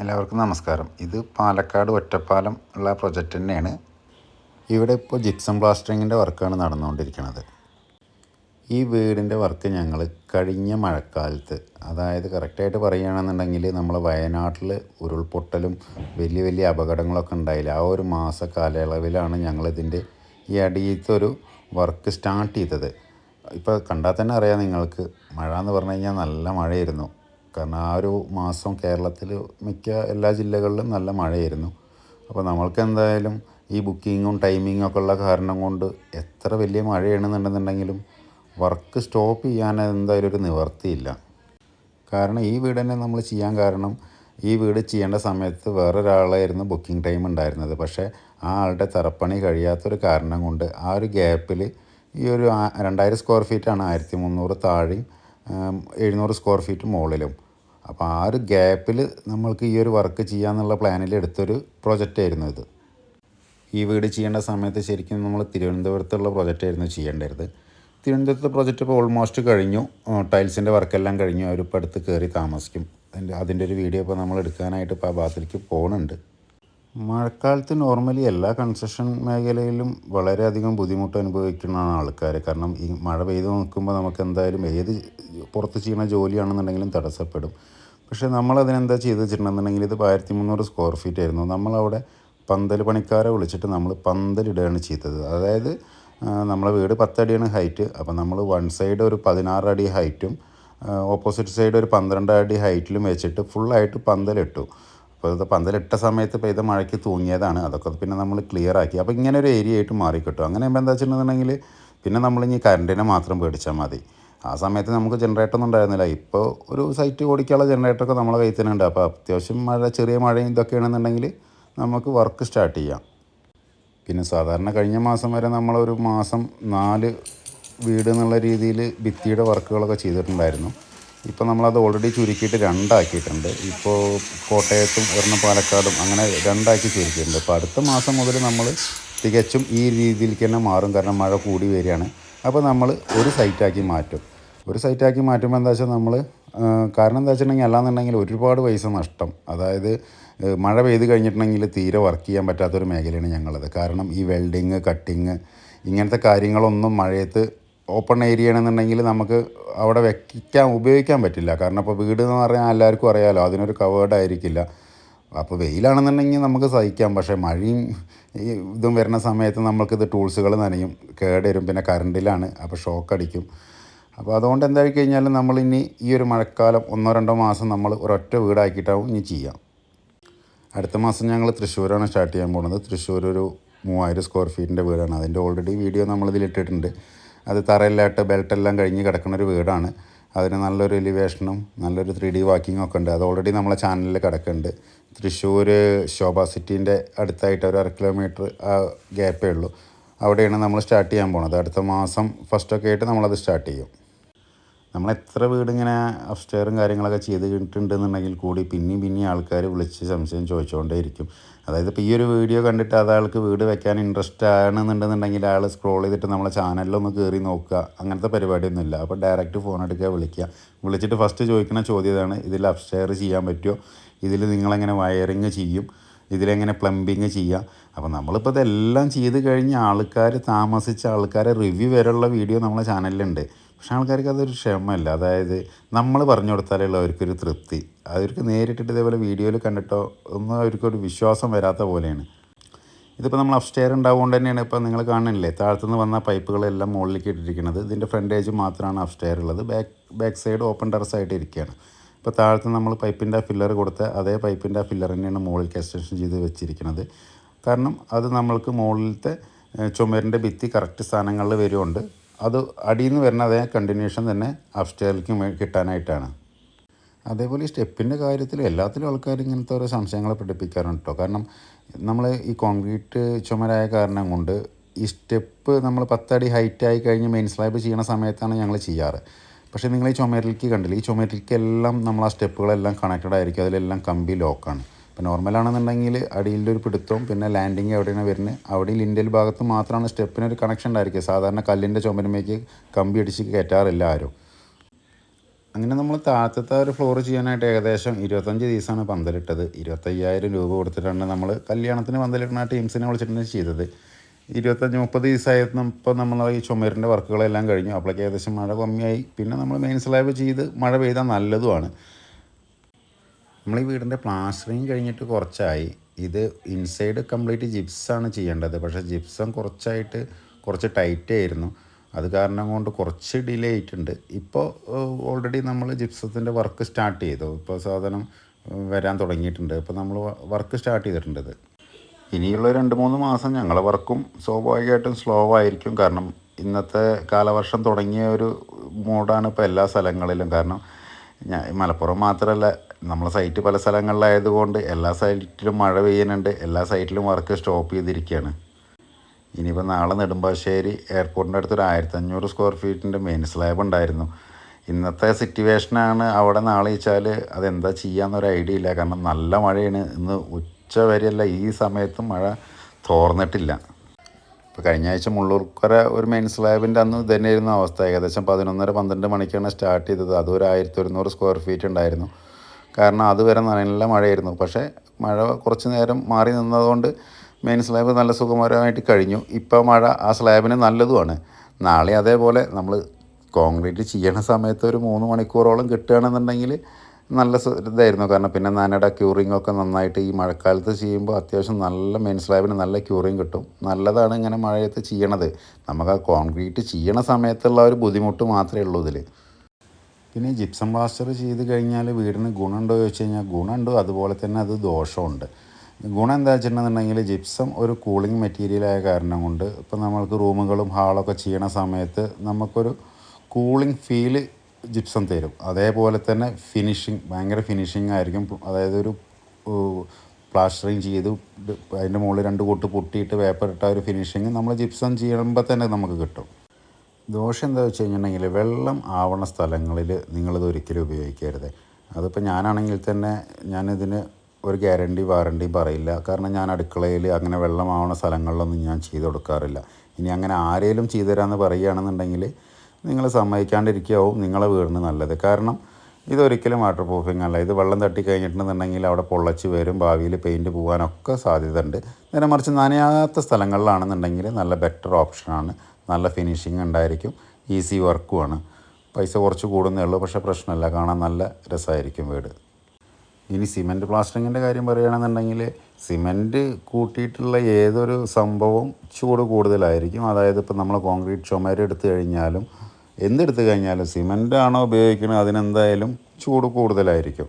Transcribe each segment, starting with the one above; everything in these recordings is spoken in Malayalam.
എല്ലാവർക്കും നമസ്കാരം. ഇത് പാലക്കാട് ഒറ്റപ്പാലം ഉള്ള പ്രൊജക്റ്റ് തന്നെയാണ്. ഇവിടെ ഇപ്പോൾ ജിപ്സം പ്ലാസ്റ്ററിങ്ങിന്റെ വർക്കാണ് നടന്നുകൊണ്ടിരിക്കുന്നത്. ഈ വീടിന്റെ വർക്ക് ഞങ്ങൾ കഴിഞ്ഞ മഴക്കാലത്ത് അതായത് കറക്റ്റായിട്ട് പറയുകയാണെന്നുണ്ടെങ്കിൽ നമ്മൾ വയനാട്ടിൽ ഉരുൾപൊട്ടലും വലിയ വലിയ അപകടങ്ങളൊക്കെ ഉണ്ടായില്ല. ആ ഒരു മാസ കാലയളവിലാണ് ഞങ്ങളിതിന്റെ ഈ അടിയത്തെ ഒരു വർക്ക് സ്റ്റാർട്ട് ചെയ്തത്. ഇപ്പോൾ കണ്ടാൽ തന്നെ അറിയാം നിങ്ങൾക്ക്. മഴ എന്ന് പറഞ്ഞു കഴിഞ്ഞാൽ നല്ല മഴയായിരുന്നു. കാരണം ആ ഒരു മാസം കേരളത്തിൽ മിക്ക എല്ലാ ജില്ലകളിലും നല്ല മഴയായിരുന്നു. അപ്പോൾ നമ്മൾക്ക് എന്തായാലും ഈ ബുക്കിങ്ങും ടൈമിങ്ങും ഒക്കെ ഉള്ള കാരണം കൊണ്ട് എത്ര വലിയ മഴയാണെന്നുണ്ടെന്നുണ്ടെങ്കിലും വർക്ക് സ്റ്റോപ്പ് ചെയ്യാൻ എന്തായാലും ഒരു നിവർത്തിയില്ല കാരണം ഈ വീട് തന്നെ നമ്മൾ ചെയ്യാൻ കാരണം ഈ വീട് ചെയ്യേണ്ട സമയത്ത് വേറൊരാളായിരുന്നു ബുക്കിംഗ് ടൈം ഉണ്ടായിരുന്നത്. പക്ഷേ ആ ആളുടെ തറപ്പണി കഴിയാത്തൊരു കാരണം കൊണ്ട് ആ ഒരു ഗ്യാപ്പിൽ ഈ ഒരു രണ്ടായിരം സ്ക്വയർ ഫീറ്റാണ് ആയിരത്തി മുന്നൂറ് താഴെയും എഴുന്നൂറ് സ്ക്വയർ ഫീറ്റ് മുകളിലും. അപ്പോൾ ആ ഒരു ഗ്യാപ്പിൽ നമ്മൾക്ക് ഈ ഒരു വർക്ക് ചെയ്യാമെന്നുള്ള പ്ലാനിൽ എടുത്തൊരു പ്രൊജക്റ്റായിരുന്നു ഇത്. ഈ വീട് ചെയ്യേണ്ട സമയത്ത് ശരിക്കും നമ്മൾ തിരുവനന്തപുരത്തുള്ള പ്രൊജക്റ്റായിരുന്നു ചെയ്യേണ്ടത്. തിരുവനന്തപുരത്തെ പ്രൊജക്റ്റ് ഇപ്പോൾ ഓൾമോസ്റ്റ് കഴിഞ്ഞു. ടൈൽസിന്റെ വർക്കെല്ലാം കഴിഞ്ഞു. അവരിപ്പോൾ അടുത്ത് കയറി താമസിക്കും. അതിന്റെ അതിന്റെ ഒരു വീഡിയോ ഇപ്പോൾ നമ്മൾ എടുക്കാനായിട്ട് ഇപ്പോൾ ആ ഭാഗത്തേക്ക് പോകുന്നുണ്ട് മഴക്കാലത്ത് നോർമലി എല്ലാ കൺസ്ട്രക്ഷൻ മേഖലയിലും വളരെയധികം ബുദ്ധിമുട്ട് അനുഭവിക്കുന്ന ആൾക്കാർ കാരണം ഈ മഴ പെയ്ത് നോക്കുമ്പോൾ നമുക്ക് എന്തായാലും ഏത് പുറത്ത് ചെയ്യുന്ന ജോലിയാണെന്നുണ്ടെങ്കിലും തടസ്സപ്പെടും. പക്ഷേ നമ്മളതിനെന്താ ചെയ്ത് വെച്ചിട്ടുണ്ടെന്നുണ്ടെങ്കിൽ ഇത് ആയിരത്തി മുന്നൂറ് സ്ക്വയർ ഫീറ്റ് ആയിരുന്നു. നമ്മളവിടെ പന്തൽ പണിക്കാരെ വിളിച്ചിട്ട് നമ്മൾ പന്തലിടുകയാണ് ചെയ്തത്. അതായത് നമ്മളെ വീട് പത്തടിയാണ് ഹൈറ്റ് അപ്പോൾ നമ്മൾ വൺ സൈഡ് ഒരു പതിനാറ് അടി ഹൈറ്റും ഓപ്പോസിറ്റ് സൈഡ് ഒരു പന്ത്രണ്ട് അടി ഹൈറ്റിലും വെച്ചിട്ട് ഫുള്ളായിട്ട് പന്തലിട്ടു അപ്പോൾ ഇത് പന്തലിട്ട സമയത്ത് പെയ്ത മഴയ്ക്ക് തൂങ്ങിയതാണ്. അതൊക്കെ പിന്നെ നമ്മൾ ക്ലിയർ ആക്കി. അപ്പോൾ ഇങ്ങനെ ഒരു ഏരിയ ആയിട്ട് മാറിക്കിട്ടും. അങ്ങനെ എന്താ വെച്ചിട്ടുണ്ടെന്നുണ്ടെങ്കിൽ പിന്നെ നമ്മൾ ഇനി കറണ്ടിനെ മാത്രം പേടിച്ചാൽ മതി. ആ സമയത്ത് നമുക്ക് ജനറേറ്റർ ഒന്നും ഉണ്ടായിരുന്നില്ല. ഇപ്പോൾ ഒരു സൈറ്റ് ഓടിക്കാനുള്ള ജനറേറ്ററൊക്കെ നമ്മളെ കയ്യിൽ തന്നെ ഉണ്ട് അപ്പോൾ അത്യാവശ്യം മഴ ചെറിയ മഴയും ഇതൊക്കെ ആണെന്നുണ്ടെങ്കിൽ നമുക്ക് വർക്ക് സ്റ്റാർട്ട് ചെയ്യാം. പിന്നെ സാധാരണ കഴിഞ്ഞ മാസം വരെ നമ്മളൊരു മാസം നാല് വീട് എന്നുള്ള രീതിയിൽ ഭിത്തിയുടെ വർക്കുകളൊക്കെ ചെയ്തിട്ടുണ്ടായിരുന്നു. ഇപ്പോൾ നമ്മളത് ഓൾറെഡി ചുരുക്കിയിട്ട് രണ്ടാക്കിയിട്ടുണ്ട്. ഇപ്പോൾ കോട്ടയത്തും ഒരെണ്ണം പാലക്കാടും അങ്ങനെ രണ്ടാക്കി ചുരുക്കിയിട്ടുണ്ട്. അപ്പോൾ അടുത്ത മാസം മുതൽ നമ്മൾ തികച്ചും ഈ രീതിയിലേക്ക് തന്നെ മാറും. കാരണം മഴ കൂടി വരികയാണ്. അപ്പോൾ നമ്മൾ ഒരു സൈറ്റാക്കി മാറ്റും. ഒരു സൈറ്റാക്കി മാറ്റുമ്പോൾ എന്താ വെച്ചാൽ നമ്മൾ കാരണം എന്താ വെച്ചിട്ടുണ്ടെങ്കിൽ അല്ലാന്നുണ്ടെങ്കിൽ ഒരുപാട് പൈസ നഷ്ടം. അതായത് മഴ പെയ്ത് കഴിഞ്ഞിട്ടുണ്ടെങ്കിൽ തീരെ വർക്ക് ചെയ്യാൻ പറ്റാത്തൊരു മേഖലയാണ് ഞങ്ങളത്. കാരണം ഈ വെൽഡിങ് കട്ടിങ് ഇങ്ങനത്തെ കാര്യങ്ങളൊന്നും മഴയത്ത് ഓപ്പൺ ഏരിയ ആണെന്നുണ്ടെങ്കിൽ നമുക്ക് അവിടെ വെക്കാൻ ഉപയോഗിക്കാൻ പറ്റില്ല. കാരണം ഇപ്പോൾ വീട് എന്ന് പറഞ്ഞാൽ എല്ലാവർക്കും അറിയാമല്ലോ അതിനൊരു കവേർഡ് ആയിരിക്കില്ല. അപ്പോൾ വെയിലാണെന്നുണ്ടെങ്കിൽ നമുക്ക് സഹിക്കാം. പക്ഷേ മഴയും ഇതും വരുന്ന സമയത്ത് നമുക്കിത് ടൂൾസുകൾ നനയും കേടുവരും പിന്നെ കറണ്ടിലാണ് അപ്പോൾ ഷോക്ക് അടിക്കും. അപ്പോൾ അതുകൊണ്ട് എന്തായി നമ്മൾ ഇനി ഈ ഒരു മഴക്കാലം ഒന്നോ രണ്ടോ മാസം നമ്മൾ ഒരൊറ്റ വീടാക്കിയിട്ടാവും ഇനി ചെയ്യാം. അടുത്ത മാസം ഞങ്ങൾ തൃശ്ശൂരാണ് സ്റ്റാർട്ട് ചെയ്യാൻ പോകുന്നത്. തൃശ്ശൂർ ഒരു മൂവായിരം സ്ക്വയർ ഫീറ്റിന്റെ വീടാണ്. അതിന്റെ ഓൾറെഡി വീഡിയോ നമ്മളിതിൽ ഇട്ടിട്ടുണ്ട്. അത് തറയില്ലാട്ട് ബെൽറ്റെല്ലാം കഴിഞ്ഞ് കിടക്കുന്ന ഒരു വീടാണ്. അതിന് നല്ലൊരു എലിവേഷനും നല്ലൊരു ത്രീ ഡി വാക്കിങ്ങും ഒക്കെ ഉണ്ട്. അത് ഓൾറെഡി നമ്മളെ ചാനലിൽ കിടക്കുന്നുണ്ട്. തൃശ്ശൂർ ശോഭ സിറ്റീന്റെ അടുത്തായിട്ട് ഒരു അര കിലോമീറ്റർ ഗ്യാപ്പേ ഉള്ളൂ. അവിടെയാണ് നമ്മൾ സ്റ്റാർട്ട് ചെയ്യാൻ പോണത് അടുത്ത മാസം ഫസ്റ്റൊക്കെ ആയിട്ട് നമ്മളത് സ്റ്റാർട്ട് ചെയ്യും. നമ്മൾ എത്ര വീടിങ്ങനെ അപ്സ്റ്റെയറും കാര്യങ്ങളൊക്കെ ചെയ്ത് കിട്ടുന്നുണ്ടെന്നുണ്ടെങ്കിൽ കൂടി പിന്നെയും പിന്നെയും ആൾക്കാർ വിളിച്ച് സംശയം ചോദിച്ചുകൊണ്ടേയിരിക്കും അതായത് ഇപ്പോൾ ഈ ഒരു വീഡിയോ കണ്ടിട്ട് ആൾക്ക് വീട് വെക്കാൻ ഇൻട്രസ്റ്റ് ആണെന്നുണ്ടെന്നുണ്ടെങ്കിൽ ആൾ സ്ക്രോൾ ചെയ്തിട്ട് നമ്മളെ ചാനലിലൊന്ന് കയറി നോക്കുക. അങ്ങനത്തെ പരിപാടിയൊന്നുമില്ല. അപ്പോൾ ഡയറക്റ്റ് ഫോൺ എടുക്കുക വിളിക്കുക. വിളിച്ചിട്ട് ഫസ്റ്റ് ചോദിക്കുന്ന ചോദ്യം ഇതാണ്. ഇതിൽ അപ്സ്റ്റെയർ ചെയ്യാൻ പറ്റുമോ? ഇതിൽ നിങ്ങളെങ്ങനെ വയറിങ് ചെയ്യും? ഇതിലെങ്ങനെ പ്ലംബിങ് ചെയ്യാം? അപ്പോൾ നമ്മളിപ്പോൾ ഇതെല്ലാം ചെയ്ത് കഴിഞ്ഞ് ആൾക്കാർ താമസിച്ച ആൾക്കാരെ റിവ്യൂ വരെയുള്ള വീഡിയോ നമ്മളെ ചാനലിലുണ്ട് പക്ഷേ ആൾക്കാർക്ക് അതൊരു ക്ഷമല്ല അതായത് നമ്മൾ പറഞ്ഞു കൊടുത്താലുള്ള അവർക്കൊരു തൃപ്തി. അവർക്ക് നേരിട്ടിട്ട് ഇതേപോലെ വീഡിയോയിൽ കണ്ടിട്ടോ ഒന്നും അവർക്കൊരു വിശ്വാസം വരാത്ത പോലെയാണ്. ഇതിപ്പോൾ നമ്മൾ അപ്സ്റ്റെയർ ഉണ്ടാവുകൊണ്ട് തന്നെയാണ് ഇപ്പോൾ നിങ്ങൾ കാണുന്നില്ലേ? താഴത്തു നിന്ന് വന്ന പൈപ്പുകളെല്ലാം മുകളിലേക്ക് ഇട്ടിരിക്കുന്നത്. ഇതിന്റെ ഏജ് മാത്രമാണ് അപ്സ്റ്റെയർ ഉള്ളത്. Back back side open terrace ആയിട്ട് ഇരിക്കുകയാണ്. ഇപ്പോൾ താഴത്ത് നമ്മൾ പൈപ്പിന്റെ ഫില്ലർ കൊടുത്ത അതേ പൈപ്പിന്റെ ഫില്ലർ തന്നെയാണ് മുകളിലേക്ക് എക്സ്റ്റൻഷൻ ചെയ്ത് വെച്ചിരിക്കുന്നത്. കാരണം അത് നമ്മൾക്ക് മുകളിലത്തെ ചുമരിന്റെ ഭിത്തി കറക്റ്റ് സ്ഥാനങ്ങളിൽ വരുമുണ്ട് അത് അടിയിൽ നിന്ന് വരുന്ന അതേ കണ്ടിന്യൂഷൻ തന്നെ അപ്സ്റ്റെയറിലേക്ക് കിട്ടാനായിട്ടാണ്. അതേപോലെ ഈ സ്റ്റെപ്പിന്റെ കാര്യത്തിൽ എല്ലാത്തിലും ആൾക്കാർ ഇങ്ങനത്തെ ഓരോ സംശയങ്ങൾ പഠിപ്പിക്കാറുണ്ട് കേട്ടോ കാരണം നമ്മൾ ഈ കോൺക്രീറ്റ് ചുമരായ കാരണം കൊണ്ട് ഈ സ്റ്റെപ്പ് നമ്മൾ പത്തടി ഹൈറ്റ് ആയി കഴിഞ്ഞ് മെയിൻ സ്ലാബ് ചെയ്യണ സമയത്താണ് ഞങ്ങൾ ചെയ്യാറ്. പക്ഷേ നിങ്ങൾ ഈ ചുമരിലേക്ക് കണ്ടില്ല? ഈ ചുമരിലേക്കെല്ലാം നമ്മൾ ആ സ്റ്റെപ്പുകളെല്ലാം കണക്റ്റഡ് ആയിരിക്കും. അതിലെല്ലാം കമ്പി ലോക്കാണ് ഇപ്പോൾ നോർമലാണെന്നുണ്ടെങ്കിൽ അടിയിലൊരു ഒരു പിടുത്തവും പിന്നെ ലാൻഡിങ് എവിടെയാണ് വരുന്നത്? അവിടെ ലിൻഡൽ ഭാഗത്ത് മാത്രമാണ് സ്റ്റെപ്പിനൊരു കണക്ഷൻ ഉണ്ടായിരിക്കുക. സാധാരണ കല്ലിന്റെ ചുമരുമേക്ക് കമ്പി അടിച്ച് കയറ്റാറില്ല ആരും. അങ്ങനെ നമ്മൾ താഴത്തെ ഒരു ഫ്ലോർ ചെയ്യാനായിട്ട് ഏകദേശം ഇരുപത്തഞ്ച് ദിവസമാണ് പന്തലിട്ടത്. ഇരുപത്തയ്യായിരം രൂപ കൊടുത്തിട്ടാണ് നമ്മൾ കല്യാണത്തിന് പന്തലിടുന്ന ടീംസിനെ വിളിച്ചിട്ടാണ് ചെയ്തത്. ഇരുപത്തഞ്ച് മുപ്പത് ദിവസമായിരുന്നു ഇപ്പോൾ നമ്മൾ ഈ ചുമരിന്റെ വർക്കുകളെല്ലാം കഴിഞ്ഞു. അപ്പോഴേക്ക് ഏകദേശം മഴ കമ്മിയായി. പിന്നെ നമ്മൾ മെയിൻ സ്ലാബ് ചെയ്ത് മഴ പെയ്താൽ നല്ലതുമാണ്. നമ്മൾ ഈ വീടിന്റെ പ്ലാസ്റ്ററിങ് കഴിഞ്ഞിട്ട് കുറച്ചായി. ഇത് ഇൻസൈഡ് കംപ്ലീറ്റ് ജിപ്സാണ് ചെയ്യേണ്ടത്. പക്ഷേ ജിപ്സം കുറച്ചായിട്ട് കുറച്ച് ടൈറ്റ് ആയിരുന്നു. അത് കാരണം കൊണ്ട് കുറച്ച് ഡിലേ ആയിട്ടുണ്ട്. ഇപ്പോൾ ഓൾറെഡി നമ്മൾ ജിപ്സത്തിന്റെ വർക്ക് സ്റ്റാർട്ട് ചെയ്തു. ഇപ്പോൾ സാധനം വരാൻ തുടങ്ങിയിട്ടുണ്ട്. ഇപ്പോൾ നമ്മൾ വർക്ക് സ്റ്റാർട്ട് ചെയ്തിട്ടുണ്ട് ഇനിയുള്ള രണ്ട് മൂന്ന് മാസം ഞങ്ങളെ വർക്കും സ്വാഭാവികമായിട്ടും സ്ലോ ആയിരിക്കും. കാരണം ഇന്നത്തെ കാലവർഷം തുടങ്ങിയ ഒരു മൂഡാണ് ഇപ്പോൾ എല്ലാ സ്ഥലങ്ങളിലും. കാരണം മലപ്പുറം മാത്രമല്ല നമ്മളെ സൈറ്റ് പല സ്ഥലങ്ങളിലായതുകൊണ്ട് എല്ലാ സൈറ്റിലും മഴ പെയ്യുന്നുണ്ട്. എല്ലാ സൈറ്റിലും വർക്ക് സ്റ്റോപ്പ് ചെയ്തിരിക്കുകയാണ് ഇനിയിപ്പോൾ നാളെ നെടുമ്പാശ്ശേരി എയർപോർട്ടിന്റെ അടുത്തൊരു ആയിരത്തഞ്ഞൂറ് സ്ക്വയർ ഫീറ്റിന്റെ മെയിൻ സ്ലാബ് ഉണ്ടായിരുന്നു. ഇന്നത്തെ സിറ്റുവേഷനാണ് അവിടെ നാളെ വെച്ചാൽ അതെന്താ ചെയ്യാന്നൊരു ഐഡിയ ഇല്ല. കാരണം നല്ല മഴയാണ്. ഇന്ന് ഉച്ച വരെയല്ല ഈ സമയത്തും മഴ തോർന്നിട്ടില്ല. ഇപ്പോൾ കഴിഞ്ഞ ആഴ്ച മുള്ളൂർക്കര ഒരു മെയിൻ സ്ലാബിന്റെ അന്ന് ഇതന്നെയായിരുന്നു അവസ്ഥ. ഏകദേശം പതിനൊന്നര പന്ത്രണ്ട് മണിക്കാണ് സ്റ്റാർട്ട് ചെയ്തത്. അത് ഒരു ആയിരത്തി ഒരുന്നൂറ് സ്ക്വയർ ഫീറ്റ് ഉണ്ടായിരുന്നു. കാരണം അതുവരെ നല്ല മഴയായിരുന്നു. പക്ഷേ മഴ കുറച്ച് നേരം മാറി നിന്നതുകൊണ്ട് മെയിൻ സ്ലാബ് നല്ല സുഖകരമായിട്ട് കഴിഞ്ഞു. ഇപ്പോൾ മഴ ആ സ്ലാബിന് നല്ലതുമാണ്. നാളെ അതേപോലെ നമ്മൾ കോൺക്രീറ്റ് ചെയ്യണ സമയത്ത് ഒരു മൂന്ന് മണിക്കൂറോളം കിട്ടുകയാണെന്നുണ്ടെങ്കിൽ നല്ല ഇതായിരുന്നു. കാരണം പിന്നെ നനയുടെ ക്യൂറിംഗ് ഒക്കെ നന്നായിട്ട് ഈ മഴക്കാലത്ത് ചെയ്യുമ്പോൾ അത്യാവശ്യം നല്ല മെയിൻ സ്ലാബിന് നല്ല ക്യൂറിംഗ് കിട്ടും. നല്ലതാണ് ഇങ്ങനെ മഴയത്ത് ചെയ്യണത്. നമുക്ക് ആ കോൺക്രീറ്റ് ചെയ്യണ സമയത്തുള്ള ഒരു ബുദ്ധിമുട്ട് മാത്രമേ ഉള്ളൂ ഇതിൽ പിന്നെ ജിപ്സം പ്ലാസ്റ്റർ ചെയ്ത് കഴിഞ്ഞാൽ വീടിന് ഗുണമുണ്ടോ ചോദിച്ചു കഴിഞ്ഞാൽ ഗുണമുണ്ട്. അതുപോലെ തന്നെ അത് ദോഷമുണ്ട് ഗുണം എന്താ വെച്ചിട്ടുണ്ടെന്നുണ്ടെങ്കിൽ ജിപ്സം ഒരു കൂളിംഗ് മെറ്റീരിയലായ കാരണം കൊണ്ട് ഇപ്പം നമ്മൾക്ക് റൂമുകളും ഹാളൊക്കെ ചെയ്യണ സമയത്ത് നമുക്കൊരു കൂളിംഗ് ഫീൽ ജിപ്സം തരും. അതേപോലെ തന്നെ ഫിനിഷിങ് ഭയങ്കര ഫിനിഷിങ് ആയിരിക്കും. അതായത് ഒരു പ്ലാസ്റ്ററിങ് ചെയ്ത് അതിന്റെ മുകളിൽ രണ്ട് കൂട്ട് പൊട്ടിയിട്ട് പേപ്പർ ഇട്ട ഒരു ഫിനിഷിങ് നമ്മൾ ജിപ്സം ചെയ്യുമ്പോൾ തന്നെ നമുക്ക് കിട്ടും. ദോഷം എന്താ വെച്ച് കഴിഞ്ഞിട്ടുണ്ടെങ്കിൽ വെള്ളം ആവണ സ്ഥലങ്ങളിൽ നിങ്ങളിത് ഒരിക്കലും ഉപയോഗിക്കരുത്. അതിപ്പോൾ ഞാനാണെങ്കിൽ തന്നെ ഞാനിതിന് ഒരു ഗ്യാരണ്ടി വാറണ്ടി പറയില്ല. കാരണം ഞാൻ അടുക്കളയിൽ അങ്ങനെ വെള്ളമാവണ സ്ഥലങ്ങളിലൊന്നും ഞാൻ ചെയ്ത് കൊടുക്കാറില്ല. ഇനി അങ്ങനെ ആരെങ്കിലും ചെയ്തു തരാമെന്ന് പറയുകയാണെന്നുണ്ടെങ്കിൽ നിങ്ങൾ സമ്മതിക്കാണ്ടിരിക്കുകയാവും നിങ്ങളെ വീടിന് നല്ലത്. കാരണം ഇതൊരിക്കലും വാട്ടർ പ്രൂഫിംഗ് അല്ല. ഇത് വെള്ളം തട്ടി കഴിഞ്ഞിട്ടുണ്ടെന്നുണ്ടെങ്കിൽ അവിടെ പൊള്ളച്ച് വരും ഭാവിയിൽ പെയിന്റ് പോകാനൊക്കെ സാധ്യത ഉണ്ട് നേരെ മറിച്ച് നനയാത്ത സ്ഥലങ്ങളിലാണെന്നുണ്ടെങ്കിൽ നല്ല ബെറ്റർ ഓപ്ഷനാണ് നല്ല ഫിനിഷിങ് ഉണ്ടായിരിക്കും. ഈസി വർക്കുമാണ് പൈസ കുറച്ച് കൂടുന്നേ ഉള്ളൂ. പക്ഷേ പ്രശ്നമില്ല. കാണാൻ നല്ല രസമായിരിക്കും വീട്. ഇനി സിമന്റ് പ്ലാസ്റ്ററിങ്ങിന്റെ കാര്യം പറയുകയാണെന്നുണ്ടെങ്കിൽ സിമന്റ് കൂട്ടിയിട്ടുള്ള ഏതൊരു സംഭവവും ചൂട് കൂടുതലായിരിക്കും. അതായത് ഇപ്പം നമ്മൾ കോൺക്രീറ്റ് ചുമര് എടുത്തു കഴിഞ്ഞാലും എന്തെടുത്തു കഴിഞ്ഞാലും സിമന്റ് ആണോ ഉപയോഗിക്കുന്നത് അതിനെന്തായാലും ചൂട് കൂടുതലായിരിക്കും.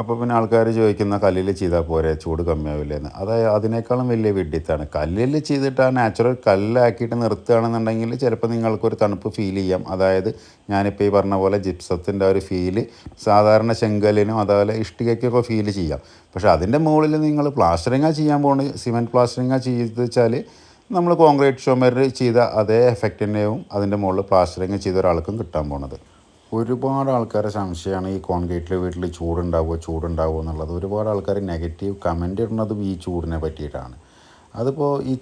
അപ്പോൾ പിന്നെ ആൾക്കാർ ചോദിക്കുന്ന കല്ലിൽ ചെയ്താൽ പോരെ ചൂട് കമ്മിയാവില്ലെന്ന്. അതായത് അതിനേക്കാളും വലിയ വിഡ്ഢിത്താണ് കല്ലിൽ ചെയ്തിട്ട് ആ നാച്ചുറൽ കല്ലാക്കിയിട്ട് നിർത്തുകയാണെന്നുണ്ടെങ്കിൽ ചിലപ്പോൾ നിങ്ങൾക്കൊരു തണുപ്പ് ഫീൽ ചെയ്യാം. അതായത് ഞാനിപ്പോൾ ഈ പറഞ്ഞ പോലെ ജിപ്സത്തിന്റെ ഒരു ഫീൽ സാധാരണ ചെങ്കല്ലിനും അതുപോലെ ഇഷ്ടികയ്ക്കൊക്കെ ഫീൽ ചെയ്യാം. പക്ഷേ അതിന്റെ മുകളിൽ നിങ്ങൾ പ്ലാസ്റ്ററിങ്ങാ ചെയ്യാൻ പോകുന്നത് സിമെന്റ് പ്ലാസ്റ്ററിങ്ങാ ചെയ്ത് വെച്ചാൽ നമ്മൾ കോൺക്രീറ്റ് ഷോമരിൽ ചെയ്ത അതേ എഫക്റ്റിന്റെയും അതിന്റെ മുകളിൽ പ്ലാസ്റ്ററിങ് ചെയ്ത ഒരാൾക്കും കിട്ടാൻ പോണത്. ഒരുപാട് ആൾക്കാരെ സംശയമാണ് ഈ കോൺക്രീറ്റിൽ വീട്ടിൽ ചൂടുണ്ടാവുമോ ചൂടുണ്ടാവുമോ എന്നുള്ളത്. ഒരുപാട് ആൾക്കാർ നെഗറ്റീവ് കമന്റ് ഇടുന്നതും ഈ ചൂടിനെ പറ്റിയിട്ടാണ്. അതിപ്പോൾ ഈ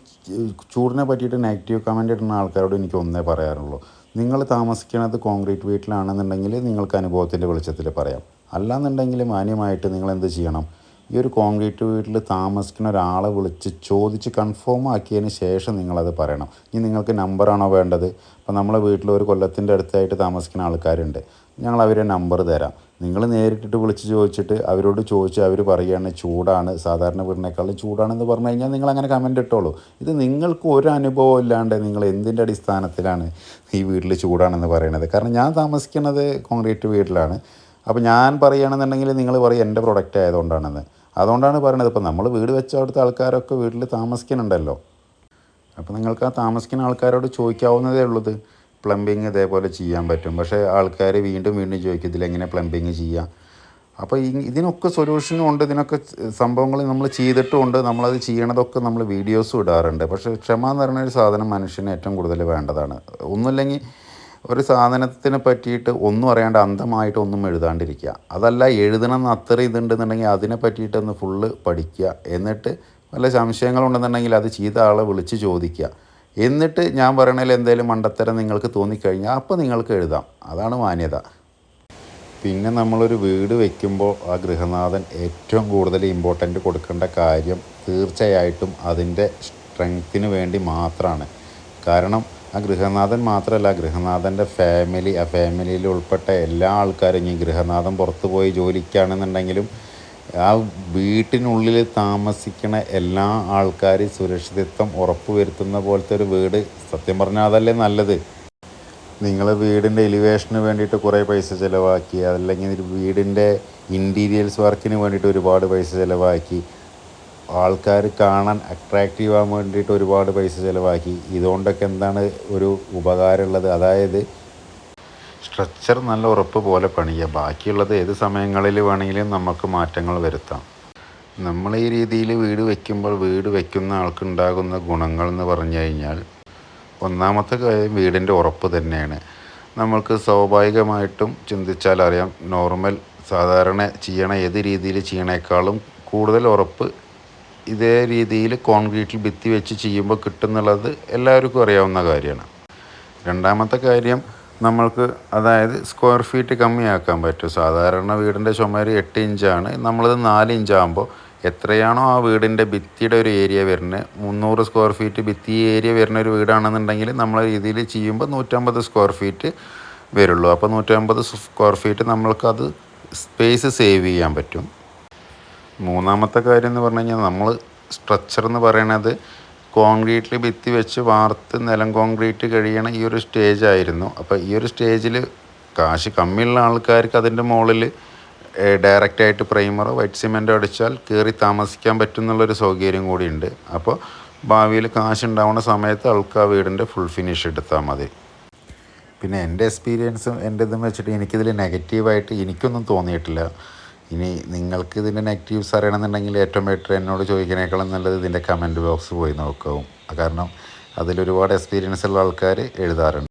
ചൂടിനെ പറ്റിയിട്ട് നെഗറ്റീവ് കമന്റ് ഇടുന്ന ആൾക്കാരോട് എനിക്ക് ഒന്നേ പറയാറുള്ളൂ നിങ്ങൾ താമസിക്കുന്നത് കോൺക്രീറ്റ് വീട്ടിലാണെന്നുണ്ടെങ്കിൽ നിങ്ങൾക്ക് അനുഭവത്തിന്റെ വെളിച്ചത്തിൽ പറയാം. അല്ലാന്നുണ്ടെങ്കിൽ മാന്യമായിട്ട് നിങ്ങൾ എന്ത് ചെയ്യണം? ഈ ഒരു കോൺക്രീറ്റ് വീട്ടിൽ താമസിക്കുന്ന ഒരാളെ വിളിച്ച് ചോദിച്ച് കൺഫേം ആക്കിയതിന് ശേഷം നിങ്ങളത് പറയണം. ഇനി നിങ്ങൾക്ക് നമ്പറാണോ വേണ്ടത്? അപ്പോൾ നമ്മളെ വീട്ടിൽ ഒരു കൊല്ലത്തിന്റെ അടുത്തായിട്ട് താമസിക്കുന്ന ആൾക്കാരുണ്ട്. ഞങ്ങൾ അവരെ നമ്പർ തരാം. നിങ്ങൾ നേരിട്ടിട്ട് വിളിച്ച് ചോദിച്ചിട്ട് അവരോട് ചോദിച്ച് അവർ പറയുകയാണ് ചൂടാണ്. സാധാരണ വീടിനേക്കാളും ചൂടാണെന്ന് പറഞ്ഞു കഴിഞ്ഞാൽ നിങ്ങൾ അങ്ങനെ കമന്റ് ഇട്ടോളൂ. ഇത് നിങ്ങൾക്ക് ഒരു അനുഭവം ഇല്ലാണ്ട് നിങ്ങൾ എന്തിന്റെ അടിസ്ഥാനത്തിലാണ് ഈ വീട്ടിൽ ചൂടാണെന്ന് പറയണത്? കാരണം ഞാൻ താമസിക്കുന്നത് കോൺക്രീറ്റ് വീട്ടിലാണ്. അപ്പോൾ ഞാൻ പറയുകയാണെന്നുണ്ടെങ്കിൽ നിങ്ങൾ പറയും എന്റെ പ്രൊഡക്റ്റ് ആയതുകൊണ്ടാണെന്ന്. അതുകൊണ്ടാണ് പറയണത്. ഇപ്പം നമ്മൾ വീട് വെച്ച അവിടുത്തെ ആൾക്കാരൊക്കെ വീട്ടിൽ താമസിക്കുന്നുണ്ടല്ലോ. അപ്പോൾ നിങ്ങൾക്ക് ആ താമസിക്കുന്ന ആൾക്കാരോട് ചോദിക്കാവുന്നതേ ഉള്ളത് പ്ലംബിങ് ഇതേപോലെ ചെയ്യാൻ പറ്റും. പക്ഷേ ആൾക്കാർ വീണ്ടും വീണ്ടും ചോദിക്കും ഇതിലെങ്ങനെ പ്ലംബിങ് ചെയ്യാം? അപ്പോൾ ഇതിനൊക്കെ സൊല്യൂഷനും ഉണ്ട്. ഇതിനൊക്കെ സംഭവങ്ങൾ നമ്മൾ ചെയ്തിട്ടുമുണ്ട് നമ്മളത് ചെയ്യണതൊക്കെ നമ്മൾ വീഡിയോസും ഇടാറുണ്ട്. പക്ഷേ ക്ഷമ എന്ന് പറയുന്ന ഒരു സാധനം മനുഷ്യന് ഏറ്റവും കൂടുതൽ വേണ്ടതാണ്. ഒന്നുമില്ലെങ്കിൽ ഒരു സാധനത്തിനെ പറ്റിയിട്ട് ഒന്നും അറിയാണ്ട് അന്ധമായിട്ട് ഒന്നും എഴുതാണ്ടിരിക്കുക. അതല്ല എഴുതണം എന്ന് അത്ര ഇതുണ്ടെന്നുണ്ടെങ്കിൽ അതിനെ പറ്റിയിട്ടൊന്ന് ഫുള്ള് പഠിക്കുക. എന്നിട്ട് വല്ല സംശയങ്ങളുണ്ടെന്നുണ്ടെങ്കിൽ അത് ചെയ്ത ആളെ വിളിച്ച് ചോദിക്കുക. എന്നിട്ട് ഞാൻ പറയണതിൽ എന്തെങ്കിലും മണ്ടത്തരം നിങ്ങൾക്ക് തോന്നിക്കഴിഞ്ഞാൽ അപ്പോൾ നിങ്ങൾക്ക് എഴുതാം. അതാണ് മാന്യത. പിന്നെ നമ്മളൊരു വീട് വയ്ക്കുമ്പോൾ ആ ഗൃഹനാഥൻ ഏറ്റവും കൂടുതൽ ഇമ്പോർട്ടന്റ് കൊടുക്കേണ്ട കാര്യം തീർച്ചയായിട്ടും അതിന്റെ സ്ട്രെങ്ത്തിന് വേണ്ടി മാത്രമാണ്. കാരണം ആ ഗൃഹനാഥൻ മാത്രമല്ല ഗൃഹനാഥന്റെ ഫാമിലി ആ ഫാമിലിയിൽ ഉൾപ്പെട്ട എല്ലാ ആൾക്കാരും ഇനി ഗൃഹനാഥൻ പുറത്ത് പോയി ജോലിക്കാണെന്നുണ്ടെങ്കിലും ആ വീട്ടിനുള്ളിൽ താമസിക്കുന്ന എല്ലാ ആൾക്കാരും സുരക്ഷിതത്വം ഉറപ്പുവരുത്തുന്ന പോലത്തെ ഒരു വീട് സത്യം പറഞ്ഞാൽ അതല്ലേ നല്ലത്? നിങ്ങൾ വീടിന്റെ എലിവേഷന് വേണ്ടിയിട്ട് കുറേ പൈസ ചിലവാക്കി അല്ലെങ്കിൽ വീടിന്റെ ഇന്റീരിയൽസ് വർക്കിന് വേണ്ടിയിട്ട് ഒരുപാട് പൈസ ചിലവാക്കി ആൾക്കാർ കാണാൻ അട്രാക്റ്റീവ് ആകാൻ വേണ്ടിയിട്ട് ഒരുപാട് പൈസ ചിലവാക്കി. ഇതുകൊണ്ടൊക്കെ എന്താണ് ഒരു ഉപകാരമുള്ളത്? അതായത് സ്ട്രക്ചർ നല്ല ഉറപ്പ് പോലെ പണിയുക. ബാക്കിയുള്ളത് ഏത് സമയങ്ങളിൽ വേണമെങ്കിലും നമുക്ക് മാറ്റങ്ങൾ വരുത്താം. നമ്മൾ ഈ രീതിയിൽ വീട് വയ്ക്കുമ്പോൾ വീട് വയ്ക്കുന്ന ആൾക്കുണ്ടാകുന്ന ഗുണങ്ങൾ എന്ന് പറഞ്ഞു കഴിഞ്ഞാൽ ഒന്നാമത്തെ കാര്യം വീടിന്റെ ഉറപ്പ് തന്നെയാണ്. നമ്മൾക്ക് സ്വാഭാവികമായിട്ടും ചിന്തിച്ചാൽ അറിയാം നോർമൽ സാധാരണ ചെയ്യണ ഏത് രീതിയിൽ ചെയ്യണേക്കാളും കൂടുതൽ ഉറപ്പ് ഇതേ രീതിയിൽ കോൺക്രീറ്റിൽ ഭിത്തി വെച്ച് ചെയ്യുമ്പോൾ കിട്ടുന്നുള്ളത് എല്ലാവർക്കും അറിയാവുന്ന കാര്യമാണ്. രണ്ടാമത്തെ കാര്യം നമ്മൾക്ക് അതായത് സ്ക്വയർ ഫീറ്റ് കമ്മിയാക്കാൻ പറ്റും. സാധാരണ വീടിന്റെ ചുമര് എട്ട് ഇഞ്ചാണ്. നമ്മളത് നാല് ഇഞ്ചാകുമ്പോൾ എത്രയാണോ ആ വീടിന്റെ ഭിത്തിയുടെ ഒരു ഏരിയ വരുന്നത്. മുന്നൂറ് സ്ക്വയർ ഫീറ്റ് ഭിത്തി ഏരിയ വരുന്ന ഒരു വീടാണെന്നുണ്ടെങ്കിൽ നമ്മൾ രീതിയിൽ ചെയ്യുമ്പോൾ നൂറ്റമ്പത് സ്ക്വയർ ഫീറ്റ് വരുള്ളൂ. അപ്പോൾ നൂറ്റമ്പത് സ്ക്വയർ ഫീറ്റ് നമ്മൾക്കത് സ്പേസ് സേവ് ചെയ്യാൻ പറ്റും. മൂന്നാമത്തെ കാര്യം എന്ന് പറഞ്ഞു കഴിഞ്ഞാൽ നമ്മൾ സ്ട്രക്ചർ എന്ന് പറയണത് കോൺക്രീറ്റിൽ ഭിത്തി വെച്ച് വാർത്ത് നിലം കോൺക്രീറ്റ് കഴിയണ ഈ ഒരു സ്റ്റേജ് ആയിരുന്നു. അപ്പോൾ ഈ ഒരു സ്റ്റേജിൽ കാശ് കമ്മിയുള്ള ആൾക്കാർക്ക് അതിന്റെ മുകളിൽ ഡയറക്റ്റായിട്ട് പ്രൈമറോ വൈറ്റ് സിമെന്റോ അടിച്ചാൽ കയറി താമസിക്കാൻ പറ്റും എന്നുള്ളൊരു സൗകര്യം കൂടിയുണ്ട്. അപ്പോൾ ഭാവിയിൽ കാശ് ഉണ്ടാവുന്ന സമയത്ത് ആൾക്ക് ആ വീടിന്റെ ഫുൾ ഫിനിഷ് എടുത്താൽ മതി. പിന്നെ എന്റെ എക്സ്പീരിയൻസും എന്റെ ഇതും വെച്ചിട്ട് എനിക്കിതിൽ നെഗറ്റീവായിട്ട് എനിക്കൊന്നും തോന്നിയിട്ടില്ല. ഇനി നിങ്ങൾക്ക് ഇതിന്റെ നെഗറ്റീവ്സ് അറിയണമെന്നുണ്ടെങ്കിൽ ഏറ്റവും ബെറ്റർ എന്നോട് ചോദിക്കുന്നേക്കാളും നല്ലത് ഇതിന്റെ കമന്റ് ബോക്സ് പോയി നോക്കാവും കാരണം അതിലൊരുപാട് എക്സ്പീരിയൻസ് ഉള്ള ആൾക്കാർ എഴുതാറുണ്ട്.